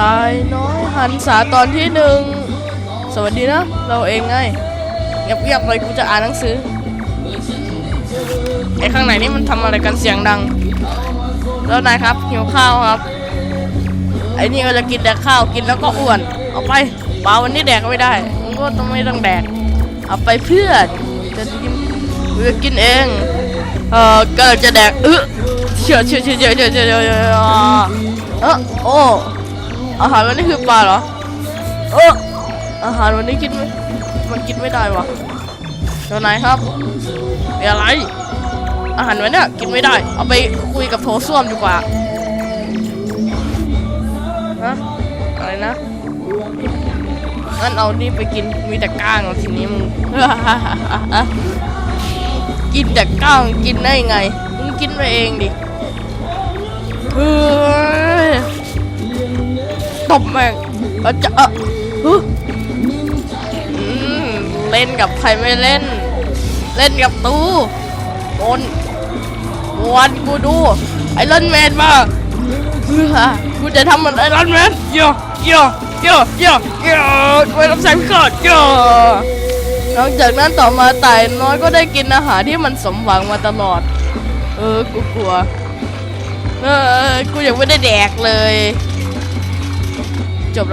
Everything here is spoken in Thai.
ตายน้อยหันษาตอนที่หนึ่งสวัสดีนะ เราเองไงเงียบๆเลยกูจะอ่านหนังสือไอ้ข้างไหนนี่มันทำอะไรกันเสียงดัง แล้วนายครับหิวข้าวครับ ไอ้นี่ก็จะกินแต่ข้าวกินแล้วก็อ้วน เอาไปเปล่าวันนี้แดกไม่ได้มึงก็ต้องไม่ต้องแดก เอาไปเพื่อจะกินเพื่อกินเอง เออก็จะแดกเออเชื่อเชื่อเชื่อเชื่อเชื่อเชื่อเออโอ้ อาหารวันนี้คือปลาเหรอเอออาหารวันนี้กินไม่มันกินไม่ได้วะเจ้านายครับเป็นอะไร อาหารวันเนี้ยกินไม่ได้ เอาไปคุยกับโถส้วมดีกว่าฮะอะไรนะงั้นเอานี่ไปกินมีแต่ก้างเอาทีนี้มึงกินแต่ก้างกินได้ไงมึงกินไปเองดิ ตบแม่งเอาจะเออเล่นกับใครไม่เล่น เล่นกับตู้โอนวันกูดู ไอรอนแมนมาเฮ้ยกูจะทำมันไอรอนแมนโยโยโยโยโยอะไว้รับใช้ก่อนโยหลังจากนั้นต่อมาไต่น้อยก็ได้กินอาหารที่มันสมหวังมาตลอด เออ กูกลัว เออ กูยังไม่ได้แดกเลย